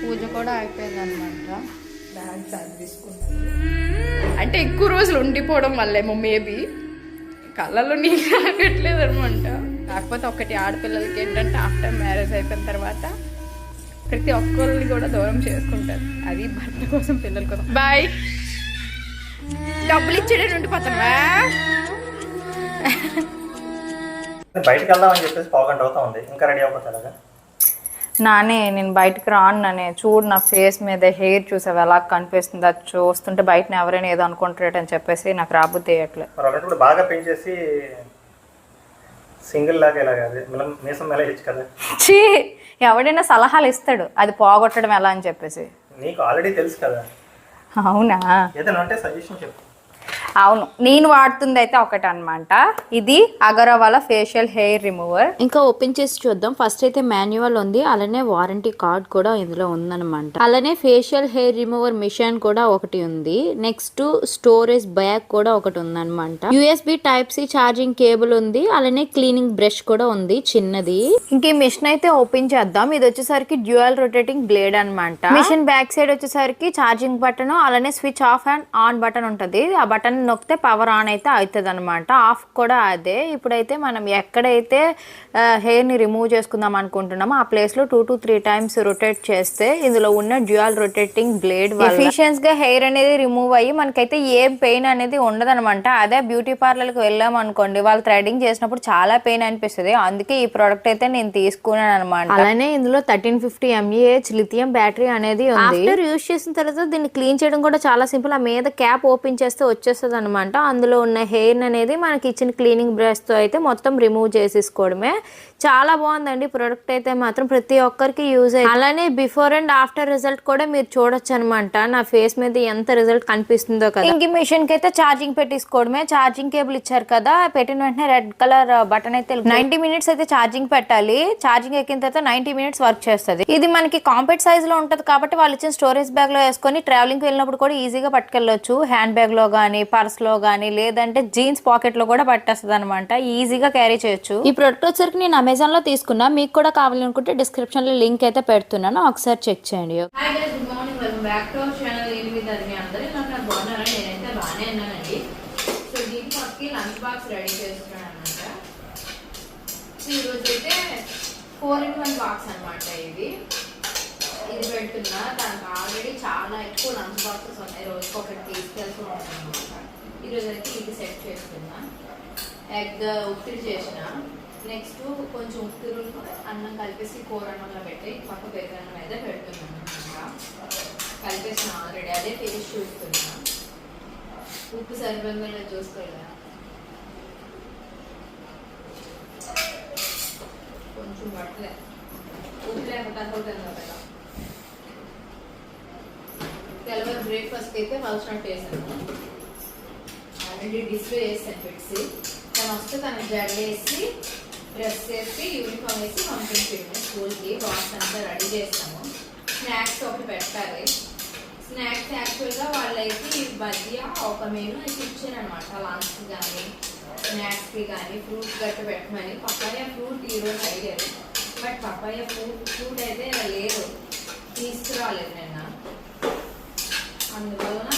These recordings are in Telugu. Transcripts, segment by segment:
పూజ కూడా అయిపోయింది అనమాట బ్యాగ్స్ అది తీసుకున్నది అంటే ఎక్కువ రోజులు ఉండిపోవడం వల్లేమో మేబీ. కళ్ళలో నీళ్ళు రాగట్లేదు అనమాట కాకపోతే ఒకటి ఆడపిల్లలకి ఏంటంటే ఆఫ్టర్ మ్యారేజ్ అయిపోయిన తర్వాత ప్రతి ఒక్కరిని కూడా దూరం చేసుకుంటారు. అది భర్త కోసం పిల్లల కోసం. బాయ్. డబ్బులు ఇచ్చేడే ఉండిపోతావా బయటకు వెళ్దామని చెప్పేసి పావుగంట అవుతా ఉంది. ఇంకా రెడీ అవ్వకపోతే నానే నేను బయటకు రాను నానే చూడు నా ఫేస్ మీద హెయిర్ చూసావు? ఎలా కనిపిస్తుంది? అది చూస్తుంటే బయట ఎవరైనా ఏదో అనుకుంటారని చెప్పేసి నాకు రాబుద్ది వేయట్లేదు బాగా పెంచేసి సింగిల్ లాగా మీసం ఎలా కదా? ఛీ! ఎవడైనా సలహాలు ఇస్తాడు. అది పోగొట్టడం ఎలా అని చెప్పేసి. నీకు ఆల్రెడీ తెలుసు కదా? అవునా? ఏదైనా అంటే సజెషన్ చెప్పు. అవును నేను వాడుతుంది అయితే ఒకటి అనమాట ఇది అగరవాల ఫేషియల్ హెయిర్ రిమూవర్ ఇంకా ఓపెన్ చేసి చూద్దాం. ఫస్ట్ అయితే మాన్యువల్ ఉంది అలానే వారంటీ కార్డ్ కూడా ఇందులో ఉందన్నమాట. అలానే ఫేషియల్ హెయిర్ రిమూవర్ మిషన్ కూడా ఒకటి ఉంది. నెక్స్ట్ స్టోరేజ్ బ్యాగ్ కూడా ఒకటి ఉందన్నమాట. USB type C charging cable ఉంది అలానే క్లీనింగ్ బ్రష్ కూడా ఉంది చిన్నది. ఇంక ఈ మిషన్ అయితే ఓపెన్ చేద్దాం. ఇది వచ్చేసరికి డ్యూయల్ రొటేటింగ్ బ్లేడ్ అన్నమాట. మిషన్ బ్యాక్ సైడ్ వచ్చేసరికి ఛార్జింగ్ బటన్ అలానే switch off and on button ఉంటుంది. ఆ బటన్ నొక్కితే పవర్ ఆన్ అయితే అవుతుంది అనమాట ఆఫ్ కూడా అదే. ఇప్పుడైతే మనం ఎక్కడైతే హెయిర్ని రిమూవ్ చేసుకుందాం అనుకుంటున్నామో ఆ ప్లేస్లో two to three times rotate చేస్తే ఇందులో ఉన్న డ్యూయల్ రొటేటింగ్ బ్లేడ్ ఎఫిషియన్స్గా హెయిర్ అనేది రిమూవ్ అయ్యి మనకైతే ఏ పెయిన్ అనేది ఉండదన్నమాట. అదే బ్యూటీ పార్లర్కి వెళ్ళాం అనుకోండి వాళ్ళు థ్రెడింగ్ చేసినప్పుడు చాలా పెయిన్ అనిపిస్తుంది. అందుకే ఈ ప్రోడక్ట్ అయితే నేను తీసుకున్నాను అనమాట అలానే ఇందులో thirteen fifty mAh lithium battery అనేది ఉంది. ఆఫ్టర్ యూస్ చేసిన తర్వాత దీన్ని క్లీన్ చేయడం కూడా చాలా సింపుల్ ఆ మీద క్యాప్ ఓపెన్ చేస్తే వచ్చేస్తుంది అనమాట అందులో ఉన్న హెయిర్ అనేది మనకి ఇచ్చిన క్లీనింగ్ బ్రష్తో అయితే మొత్తం రిమూవ్ చేసేసుకోవడమే. చాలా బాగుందండి. ప్రోడక్ట్ అయితే మాత్రం ప్రతి ఒక్కరికి యూజ్ అయ్యి అలానే బిఫోర్ అండ్ ఆఫ్టర్ రిజల్ట్ కూడా మీరు చూడొచ్చు అనమాట నా ఫేస్ మీద ఎంత రిజల్ట్ కనిపిస్తుందో కదా. ఇంక మిషన్కి అయితే ఛార్జింగ్ పెట్టేసుకోవడమే. ఛార్జింగ్ కేబుల్ ఇచ్చారు కదా. పెట్టిన వెంటనే రెడ్ కలర్ బటన్ అయితే నైన్టీ మినిట్స్ అయితే ఛార్జింగ్ పెట్టాలి. ఛార్జింగ్ ఎక్కిన తర్వాత నైన్టీ మినిట్స్ వర్క్ చేస్తుంది. ఇది మనకి కాంపాక్ట్ సైజ్లో ఉంటది కాబట్టి వాళ్ళు ఇచ్చిన స్టోరేజ్ బ్యాగ్లో వేసుకొని ట్రావెలింగ్ వెళ్ళినప్పుడు కూడా ఈజీగా పట్టుకెళ్ళొచ్చు. హ్యాండ్ బ్యాగ్లో గానీ పర్స్లో గానీ లేదంటే జీన్స్ పాకెట్లో కూడా పట్టేస్తుంది అనమాట ఈజీగా క్యారీ చేయొచ్చు. ఈ ప్రోడక్ట్ వచ్చరికి నేను అమెజాన్లో తీసుకున్నా. మీకు కూడా కావాలనుకుంటే డిస్క్రిప్షన్లో లింక్ అయితే పెడుతున్నాను. ఒకసారి చెక్ చేయండి. Hi guys good morning welcome back to our channel నేను మీ ధర్మి అందరూ. నాకు నాకు బాగున్నారా? నేనైతే బాగానే ఉన్నానండి. సో దీనికి మాకు లంచ్ బాక్స్ రెడీ చేస్తున్నాను అనమాట సో ఈరోజు అయితే ఫోర్ ఇన్ వన్ బాక్స్ అనమాట ఇది. పెడుతున్నా దానికి ఆల్రెడీ చాలా ఎక్కువ లంచ్ బాక్సెస్ ఉన్నాయి. రోజుకి ఒకటి తీసుకెళ్తూ ఉంటాను అనమాట ఈరోజు అయితే ఇది సెట్ చేస్తున్నా ఎగ్ ఉత్తిరి చేసిన. నెక్స్ట్ కొంచెం ఉత్తిరు అన్నం కలిపేసి కూర అన్నంలో పెట్టి పక్క పెరుగన్నం అయితే పెడుతున్నాను కలిపేసిన ఆల్రెడీ అదే టేస్ట్ చూస్తున్నా. ఉప్పు సరిపోయిందో లేదో చూసుకోలే కొంచెం పట్టలే. ఉప్పు లేకపోతే అనుకుంటుంది కదా తెల్లవారు బ్రేక్ఫాస్ట్ అయితే వలసినట్టు వేసాను ఆల్రెడీ డిస్ప్లే చేస్తాను పెట్టి తను వస్తే తనకి జడ వేసి డ్రెస్ వేసి యూనిఫామ్ వేసి పంపించాము స్కూల్కి బాక్స్ అంతా రెడీ చేస్తాము స్నాక్స్ ఒకటి పెట్టాలి. స్నాక్స్ యాక్చువల్గా వాళ్ళైతే ఈ మధ్య ఒక మెయిన్ అయితే అనమాట లంచ్కి కానీ స్నాక్స్కి కానీ ఫ్రూట్స్ గట్ట పెట్టమని. పప్పాయ ఫ్రూట్ ఈరోజు అడిగారు. బట్ పప్పాయ ఫ్రూట్ ఫ్రూట్ అయితే లేదు. తీసుకురాలేదు నిన్న. అందువలన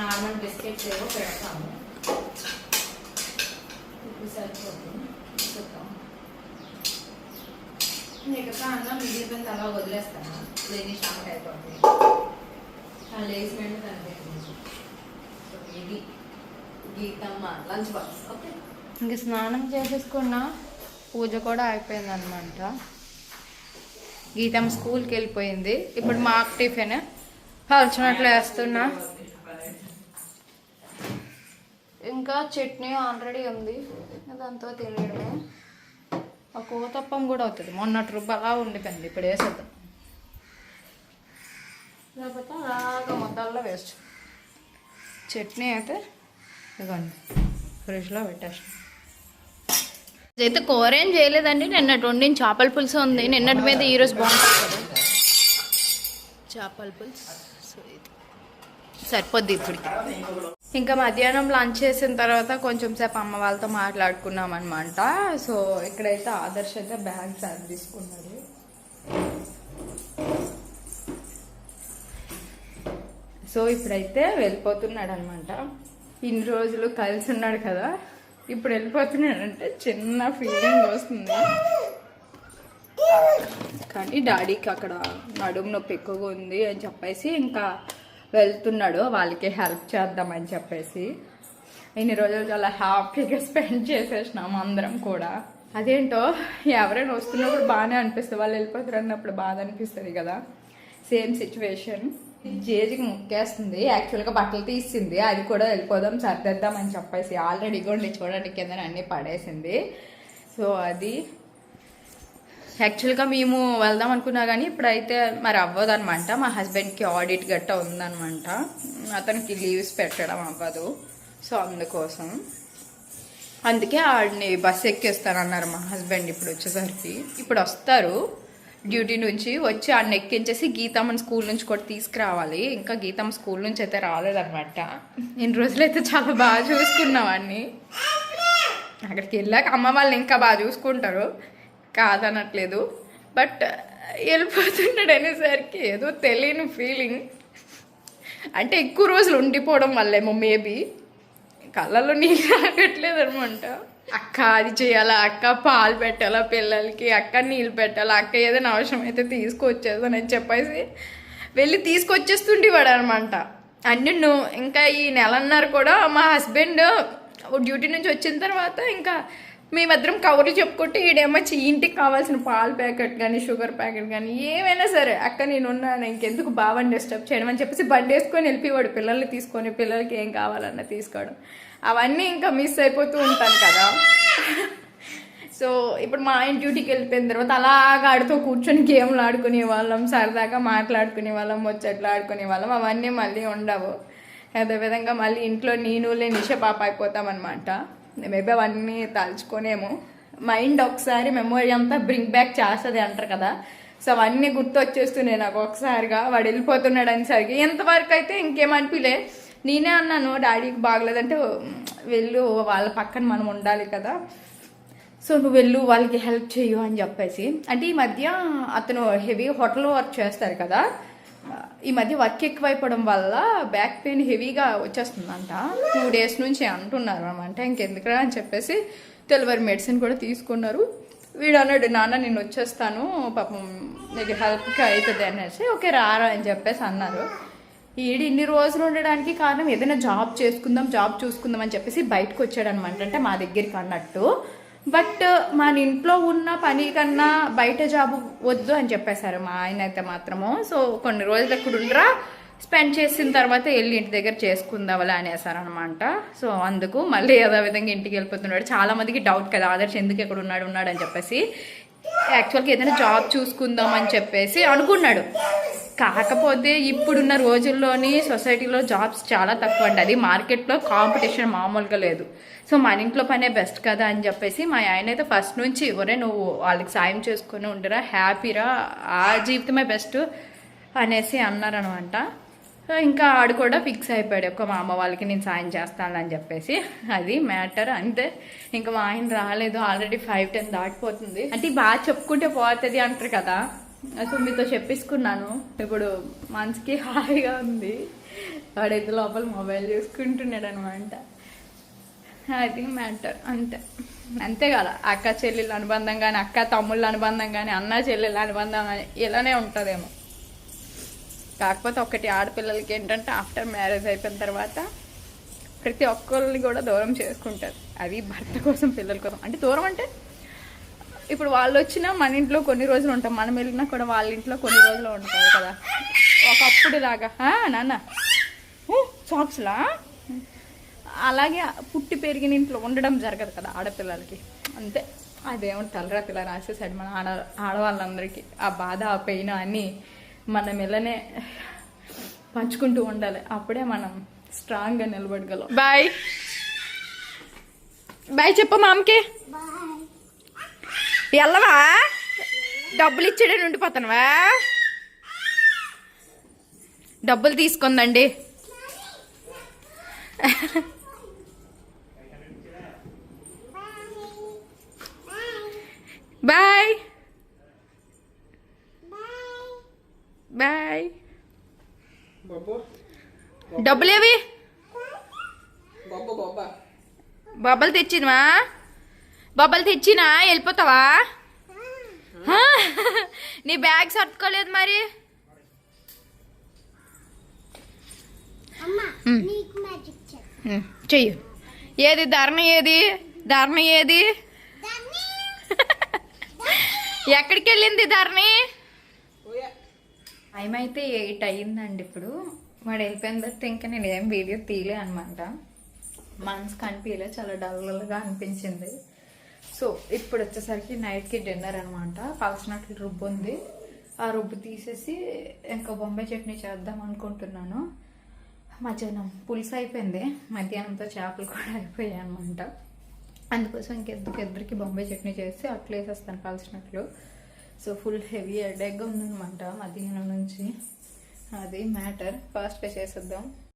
నార్మల్ బిస్కెట్స్ ఏవో పెడతాము. ఇప్పుడు సరిపోతుంది. చూద్దాం. మిగతా అన్నం మిగిలిపోయింది అలా వదిలేస్తాను. లేని షాక్ అయిపోతుంది తను లేచి వెంటనే కనిపించింది సో ఇది గీతమ్మ లంచ్ బాక్స్. ఓకే ఇంక స్నానం చేసేసుకున్నా పూజ కూడా అయిపోయింది అనమాట గీతం స్కూల్కి వెళ్ళిపోయింది. ఇప్పుడు మాకు టిఫిన్. పలుచినట్లు వేస్తున్నా. ఇంకా చట్నీ ఆల్రెడీ ఉంది. దాంతో తినడమే. ఆ కోతప్పం కూడా అవుతుంది. మొన్నటి రుబ్బ అలా ఉండిపోయింది. ఇప్పుడు వేసేద్దాం. లేకపోతే అలాగా మొత్తాల్లో వేస్ట్. చట్నీ అయితే ఇదిగోండి. ఫ్రిడ్జ్లో పెట్టేసాను అయితే కూర ఏం చేయలేదండి. నిన్నటి వండిన చేపల పులుసు ఉంది. నిన్నటి మీద ఈరోజు బాగుంటుంది కదా. చేపల పులుసు. సరిపోద్ది ఇప్పటికి ఇంకా మధ్యాహ్నం లంచ్ చేసిన తర్వాత కొంచెం సేపు అమ్మ వాళ్ళతో మాట్లాడుకున్నాం అనమాట సో ఇక్కడైతే ఆదర్శ అయితే బ్యాగ్స్ అది తీసుకున్నాడు. సో ఇప్పుడైతే వెళ్ళిపోతున్నాడు అనమాట ఇన్ని రోజులు కలిసి ఉన్నాడు కదా. ఇప్పుడు వెళ్ళిపోతున్నాడంటే చిన్న ఫీలింగ్ వస్తుంది. కానీ డాడీకి అక్కడ నడుము నొప్పి ఎక్కువగా ఉంది అని చెప్పేసి ఇంకా వెళ్తున్నాడు వాళ్ళకి హెల్ప్ చేద్దామని చెప్పేసి. ఇన్ని రోజులు చాలా హ్యాపీగా స్పెండ్ చేసేసినాం అందరం కూడా. అదేంటో ఎవరైనా వస్తున్నప్పుడు బాగానే అనిపిస్తుంది వాళ్ళు వెళ్ళిపోతారు అన్నప్పుడు బాధ అనిపిస్తుంది కదా. సేమ్ సిచ్యువేషన్ జేజికి ముక్కేస్తుంది యాక్చువల్గా బట్టలు తీసింది అది కూడా వెళ్ళిపోదాం సర్దేద్దాం అని చెప్పేసి. ఆల్రెడీ కూడా చూడండి కింద అన్నీ పడేసింది. సో అది యాక్చువల్గా మేము వెళ్దాం అనుకున్నా కానీ ఇప్పుడైతే మరి అవ్వదు అనమాట మా హస్బెండ్కి ఆడిట్ గట్టా ఉందనమాట. అతనికి లీవ్స్ పెట్టడం అవ్వదు. సో అందుకోసం. అందుకే ఆడిని బస్ ఎక్కిస్తానన్నారు మా హస్బెండ్ ఇప్పుడు వచ్చేసరికి. ఇప్పుడు వస్తారు. డ్యూటీ నుంచి వచ్చి ఆడిని ఎక్కించేసి గీతమ్మని స్కూల్ నుంచి కూడా తీసుకురావాలి. ఇంకా గీతమ్మ స్కూల్ నుంచి అయితే రాలేదనమాట. ఇన్ని రోజులైతే చాలా బాగా చూసుకున్నాం అన్నీ. అక్కడికి వెళ్ళాక అమ్మ వాళ్ళని ఇంకా బాగా చూసుకుంటారు. కాదనట్లేదు. బట్ వెళ్ళిపోతున్నాడు అనేసరికి ఏదో తెలియని ఫీలింగ్ అంటే ఎక్కువ రోజులు ఉండిపోవడం వల్లేమో మేబీ కళ్ళలో నీళ్ళు ఆగట్లేదు అనమాట అక్క అది చేయాలా అక్క పాలు పెట్టాలా పిల్లలకి అక్క నీళ్ళు పెట్టాలా అక్క ఏదైనా అవసరం అయితే తీసుకొచ్చేస్తానని చెప్పేసి వెళ్ళి తీసుకొచ్చేస్తుండేవాడు అనమాట అన్ని ఇంకా ఈ నెలన్నర కూడా మా హస్బెండ్ డ్యూటీ నుంచి వచ్చిన తర్వాత ఇంకా మేమిద్దరం కవర్లు చెప్పుకుంటే ఈడేమో చి- ఇంటికి కావాల్సిన పాల ప్యాకెట్ కానీ షుగర్ ప్యాకెట్ కానీ ఏమైనా సరే అక్క నేను ఉన్నాను ఇంకెందుకు బావని డిస్టర్బ్ చేయడం అని చెప్పేసి బండి వేసుకొని వెళ్ళిపోవాడు పిల్లల్ని తీసుకొని పిల్లలకి ఏం కావాలన్నా తీసుకోవడం. అవన్నీ ఇంకా మిస్ అయిపోతూ ఉంటాను కదా. సో ఇప్పుడు మా ఆయన డ్యూటీకి వెళ్ళిపోయిన తర్వాత అలాగా ఆడుతూ కూర్చొని గేమ్లు ఆడుకునే వాళ్ళం సరదాగా మాట్లాడుకునే వాళ్ళం ముచ్చట్లు ఆడుకునే వాళ్ళం అవన్నీ మళ్ళీ ఉండవు. అదేవిధంగా మళ్ళీ ఇంట్లో నేను నిష పాప అయిపోతామన్నమాట. మేబీ అవన్నీ తలుచుకోనేమో. మైండ్ ఒకసారి మెమొరీ అంతా బ్రింగ్ బ్యాక్ చేస్తుంది అంటారు కదా. సో అవన్నీ గుర్తు వచ్చేస్తున్నాయి నాకు ఒకసారిగా. వాడు వెళ్ళిపోతున్నాడు అనేసరికి ఇంతవరకు అయితే ఇంకేమనిపిలే. నేనే అన్నాను డాడీకి బాగలేదంటే వెళ్ళు వాళ్ళ పక్కన మనం ఉండాలి కదా. సో నువ్వు వెళ్ళు వాళ్ళకి హెల్ప్ చేయు అని చెప్పేసి. అంటే ఈ మధ్య అతను హెవీ హోటల్ వర్క్ చేస్తారు కదా. ఈ మధ్య వర్క్ ఎక్కువైపోవడం వల్ల బ్యాక్ పెయిన్ హెవీగా వచ్చేస్తుందంట. టూ డేస్ నుంచి అంటున్నారు అనమాట ఇంకెందుకురా అని చెప్పేసి తెలివరి మెడిసిన్ కూడా తీసుకున్నారు. వీడు అన్నాడు నాన్న నేను వచ్చేస్తాను. పాపం నీకు హెల్ప్కి అవుతుంది అనేసి. ఓకే రారా అని చెప్పేసి అన్నారు. ఈడు ఇన్ని రోజులు ఉండడానికి కారణం ఏదైనా జాబ్ చేసుకుందాం జాబ్ చూసుకుందాం అని చెప్పేసి బయటకు వచ్చాడు అనమాట అంటే మా దగ్గరికి అన్నట్టు. బట్ మన ఇంట్లో ఉన్న పని కన్నా బయట జాబ్ వద్దు అని చెప్పేశారు మా ఆయన అయితే మాత్రము. సో కొన్ని రోజులు అక్కడ ఉండరా స్పెండ్ చేసిన తర్వాత వెళ్ళి ఇంటి దగ్గర చేసుకుందామని అనేసారు అనమాట సో అందుకు మళ్ళీ ఏదో విధంగా ఇంటికి వెళ్ళిపోతున్నాడు. చాలా మందికి డౌట్ కదా ఆదర్శ్ ఎందుకు ఎక్కడ ఉన్నాడు ఉన్నాడు అని చెప్పేసి. యాక్చువల్గా ఏదైనా జాబ్ చూసుకుందాం అని చెప్పేసి అనుకున్నాడు. కాకపోతే ఇప్పుడున్న రోజుల్లోని సొసైటీలో జాబ్స్ చాలా తక్కువ అండి అది మార్కెట్లో కాంపిటీషన్ మామూలుగా లేదు. సో మన ఇంట్లో పనే బెస్ట్ కదా అని చెప్పేసి మా ఆయన అయితే ఫస్ట్ నుంచి ఒరే నువ్వు వాళ్ళకి సాయం చేసుకుని ఉండరా హ్యాపీరా ఆ జీవితమే బెస్ట్ అనేసి అన్నారనమాట. సో ఇంకా ఆడు కూడా ఫిక్స్ అయిపోయాడు. ఒక మా అమ్మ వాళ్ళకి నేను సాయం చేస్తాను అని చెప్పేసి. అది మ్యాటర్ అంతే. ఇంకా మా ఆయన రాలేదు. ఆల్రెడీ ఫైవ్ టెన్ దాటిపోతుంది. అంటే బాగా చెప్పుకుంటే పోతుంది అంటారు కదా. అసలు మీతో చెప్పేసుకున్నాను. ఇప్పుడు మనసుకి హాయిగా ఉంది. వాడైతే లోపల మొబైల్ చూసుకుంటున్నాడు అనమాట అది మ్యాటర్ అంతే. అంతే కదా అక్క చెల్లెళ్ళ అనుబంధం కానీ అక్క తమ్ముళ్ళ అనుబంధం కానీ అన్న చెల్లెళ్ళ అనుబంధం కానీ ఇలానే ఉంటుందేమో. కాకపోతే ఒకటి ఆడపిల్లలకి ఏంటంటే ఆఫ్టర్ మ్యారేజ్ అయిపోయిన తర్వాత ప్రతి ఒక్కరిని కూడా దూరం చేసుకుంటారు. అది భర్త కోసం పిల్లల కోసం. అంటే దూరం అంటే ఇప్పుడు వాళ్ళు వచ్చినా మన ఇంట్లో కొన్ని రోజులు ఉంటాం. మనం వెళ్ళినా కూడా వాళ్ళ ఇంట్లో కొన్ని రోజులు ఉంటాయి కదా. ఒకప్పుడు లాగా నాన్న. సాక్స్లా అలాగే పుట్టి పెరిగిన ఇంట్లో ఉండడం జరగదు కదా ఆడపిల్లలకి. అంతే. అదేమో తలరా పిల్ల రాసేసాడు మన ఆడ ఆడవాళ్ళందరికీ. ఆ బాధ ఆ పెయిన్ అని మనం ఇలానే పంచుకుంటూ ఉండాలి. అప్పుడే మనం స్ట్రాంగ్గా నిలబడగలం. బాయ్. బాయ్ చెప్పు మామకి. వెళ్ళవా డబ్బులు ఇచ్చాడని ఉండిపోతానువా? డబ్బులు తీసుకుందండి. బాయ్. బాయ్. డబ్బులేవి? బొబ్బలు తెచ్చినవా? బొబ్బలు తెచ్చినా? వెళ్ళిపోతావా? నీ బ్యాగ్ సర్దుకోలేదు మరి. చెయ్యి. ఏది? ధర్మ ఏది? ధర్మ ఏది? ఎక్కడికి వెళ్ళింది ధరణి టైం అయితే ఎయిట్ అయ్యిందండి ఇప్పుడు. వాడు వెళ్ళిపోయిన తర్వాత ఇంకా నేను ఏం వీడియో తీయలే అనమాట మనసు కనిపించలే చాలా డల్గా అనిపించింది. సో ఇప్పుడు వచ్చేసరికి నైట్కి డిన్నర్ అనమాట కాల్చినట్లు రుబ్బు ఉంది. ఆ రుబ్బు తీసేసి ఇంకా బొంబాయి చట్నీ చేద్దాం అనుకుంటున్నాను. మధ్యాహ్నం పులుసు అయిపోయింది. మధ్యాహ్నంతో చేపలు కూడా అయిపోయాయి అనమాట అందుకోసం ఇంకెద్దరికి ఇద్దరికి బొంబాయి చట్నీ చేసి అట్లా వేసేస్తాను కలిసినట్లు సో ఫుల్ హెవీ హెడేక్గా ఉందన్నమాట మధ్యాహ్నం నుంచి. అది మ్యాటర్. ఫాస్ట్గా చేసేద్దాం.